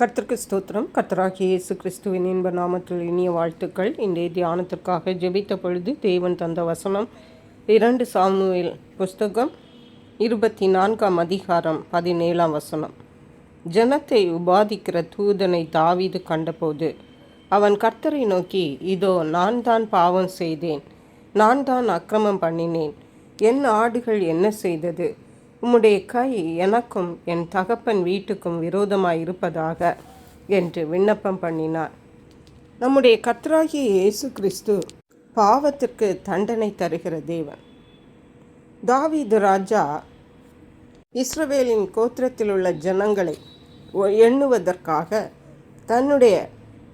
கர்த்தருக்கு ஸ்தோத்திரம். கர்த்தராகிய இயேசு கிறிஸ்துவின் இன்ப நாமத்தில் இனிய வாழ்த்துக்கள். இன்றைய தியானத்திற்காக ஜெபித்த பொழுது தேவன் தந்த வசனம் இரண்டு சாமுவேல் புஸ்தகம் இருபத்தி நான்காம் அதிகாரம் பதினேழாம் வசனம். ஜனத்தை உபாதிக்கிற தூதனை தாவிது கண்டபோது அவன் கர்த்தரை நோக்கி இதோ நான் தான் பாவம் செய்தேன். நான் தான் அக்கிரமம் பண்ணினேன். என் ஆடுகள் என்ன செய்தது? உம்முடைய கை எனக்கும் என் தகப்பன் வீட்டுக்கும் விரோதமாய் இருப்பதாக என்று விண்ணப்பம் பண்ணினார். நம்முடைய கத்ராகிய இயேசு கிறிஸ்து பாவத்திற்கு தண்டனை தருகிற தேவன். தாவீது ராஜா இஸ்ரவேலின் கோத்திரத்தில் உள்ள ஜனங்களை ஒ- எண்ணுவதற்காக தன்னுடைய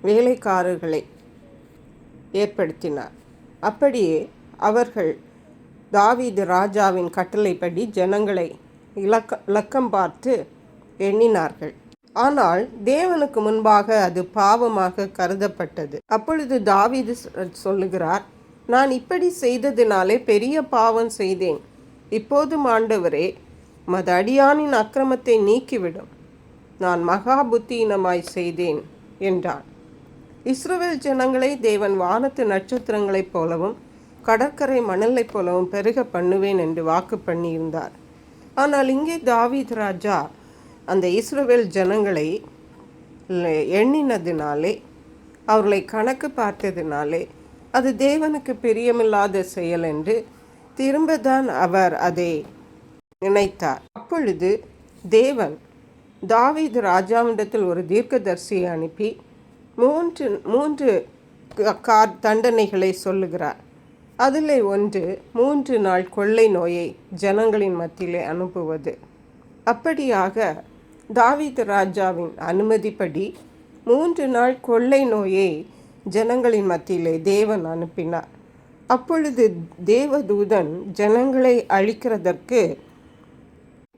வேலைக்காரர்களை ஏற்படுத்தினார். அப்படியே அவர்கள் தாவீது ராஜாவின் கட்டளைப்படி ஜனங்களை இலக்க இலக்கம் பார்த்து எண்ணினார்கள். ஆனால் தேவனுக்கு முன்பாக அது பாவமாக கருதப்பட்டது. அப்பொழுது தாவீது சொல்லுகிறார் நான் இப்படி செய்ததினாலே பெரிய பாவம் செய்தேன். இப்போதும் ஆண்டவரே மது அடியானின் அக்கிரமத்தை நீக்கிவிடும். நான் மகா புத்தியினமாய் செய்தேன் என்றான். இஸ்ரோவேல் ஜனங்களை தேவன் வானத்து நட்சத்திரங்களைப் போலவும் கடற்கரை மணலைப் போலவும் பெருக பண்ணுவேன் என்று வாக்கு பண்ணியிருந்தார். ஆனால் இங்கே தாவீத் ராஜா அந்த இஸ்ரோவேல் ஜனங்களை எண்ணினதினாலே அவர்களை கணக்கு பார்த்ததினாலே அது தேவனுக்கு பிரியமில்லாத செயல் என்று திரும்பதான் அவர் அதை நினைத்தார். அப்பொழுது தேவன் தாவீது ராஜாவிடத்தில் ஒரு தீர்க்கதர்சியை அனுப்பி மூன்று மூன்று க- தண்டனைகளை சொல்லுகிறார். அதிலே ஒன்று மூன்று நாள் கொள்ளை நோயை ஜனங்களின் மத்தியிலே அனுப்புவது. அப்படியாக தாவித் ராஜாவின் அனுமதிப்படி மூன்று நாள் கொள்ளை நோயை ஜனங்களின் மத்தியிலே தேவன் அனுப்பினார். அப்பொழுது தேவதூதன் ஜனங்களை அழிக்கிறதற்கு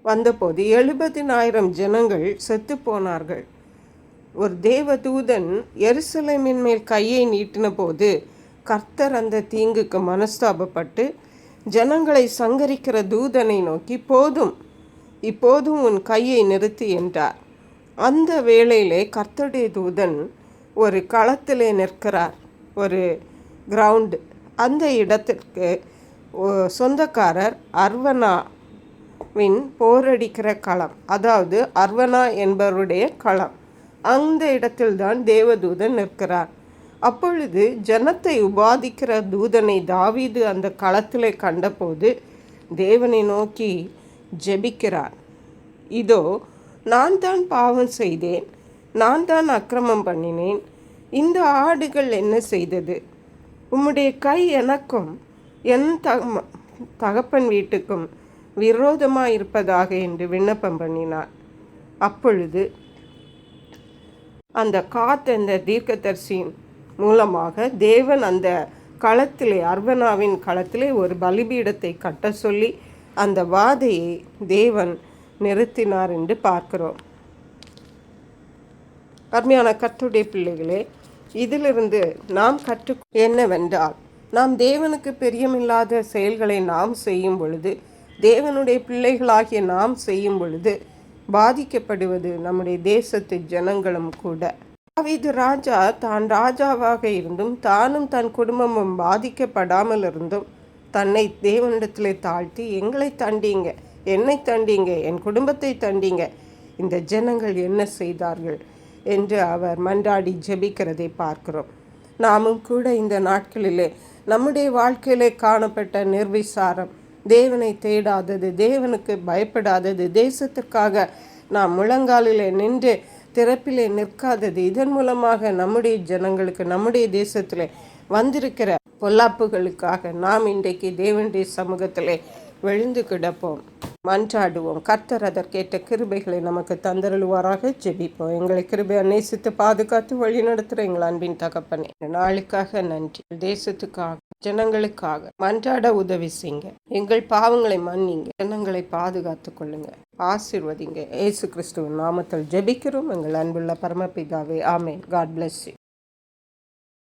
வந்தபோது எழுபதினாயிரம் ஜனங்கள் செத்து போனார்கள் ஒரு தேவதூதன் எருசலேமின் மேல் கையை நீட்டின போது கர்த்தர் அந்த தீங்குக்கு மனஸ்தாபப்பட்டு ஜனங்களை சங்கரிக்கிற தூதனை நோக்கி போதும் இப்போதும் உன் கையை நிறுத்தி என்றார். அந்த வேளையிலே கர்த்தருடைய தூதன் ஒரு களத்திலே நிற்கிறார் ஒரு கிரவுண்டு. அந்த இடத்திற்கு சொந்தக்காரர் அர்வனாவின் போரடிக்கிற களம் அதாவது அர்வனா என்பவருடைய களம். அந்த இடத்தில்தான் தேவதூதன் நிற்கிறார். அப்பொழுது ஜனத்தை உபாதிக்கிற தூதனை தாவீது அந்த களத்திலே கண்டபோது தேவனை நோக்கி ஜெபிக்கிறார். இதோ நான் தான் பாவம் செய்தேன் நான் தான் அக்கிரமம் பண்ணினேன் இந்த ஆடுகள் என்ன செய்தது? உம்முடைய கை எனக்கும் என் தக தகப்பன் வீட்டுக்கும் விரோதமாக இருப்பதாக என்று விண்ணப்பம் பண்ணினார். அப்பொழுது அந்த காத் அந்த தீர்க்கதரிசியின் மூலமாக தேவன் அந்த களத்திலே அர்வனாவின் களத்திலே ஒரு பலிபீடத்தை கட்ட சொல்லி அந்த வாதையை தேவன் நிறுத்தினார் என்று பார்க்கிறோம். அருமையான கர்த்தருடைய பிள்ளைகளே இதிலிருந்து நாம் கற்று என்னவென்றால் நாம் தேவனுக்கு பிரியமில்லாத செயல்களை நாம் செய்யும் பொழுது தேவனுடைய பிள்ளைகளாகிய நாம் செய்யும் பொழுது பாதிக்கப்படுவது நம்முடைய தேசத்து ஜனங்களும் கூட. தாவீது ராஜா தான் ராஜாவாக இருந்தும் தானும் தன் குடும்பமும் பாதிக்கப்படாமல் இருந்தும் தன்னை தேவனிடத்தில் தாழ்த்தி எங்களை தண்டீங்க என்னை தண்டீங்க என் குடும்பத்தை தண்டீங்க இந்த ஜனங்கள் என்ன செய்தார்கள்? என்று அவர் மன்றாடி ஜெபிக்கிறதை பார்க்கிறோம். நாமும் கூட இந்த நாட்களிலே நம்முடைய வாழ்க்கையிலே காணப்பட்ட நிர்விசாரம் தேவனை தேடாதது தேவனுக்கு பயப்படாதது தேசத்திற்காக நாம் முழங்காலிலே நின்று திறப்பிலே நிற்காதது. இதன் மூலமாக நம்முடைய ஜனங்களுக்கு நம்முடைய தேசத்தில் வந்திருக்கிற பொல்லாப்புகளுக்காக நாம் இன்றைக்கு தேவனுடைய சமூகத்திலே விழுந்து கிடப்போம். மன்றாடுவோம். கர்த்தர் அதற்கேற்ற கிருபைகளை நமக்கு தந்தருள்வாராக. ஜெபிப்போம். எங்களை கிருபை நேசித்து பாதுகாத்து வழி நடத்துகிற எங்கள் அன்பின் தகப்பனே. நாளுக்காக நன்றி. தேசத்துக்காக ஜனங்களுக்காக மன்றாட உதவி செய்யுங்க. எங்கள் பாவங்களை மன்னிங்க. ஜனங்களை பாதுகாத்து கொள்ளுங்க. ஆசீர்வதிங்க. ஏசு கிறிஸ்துவின் நாமத்தில் ஜெபிக்கிறோம். எங்கள் அன்புள்ள பரமபிதாவே ஆமே காட் பிளஸ் யூ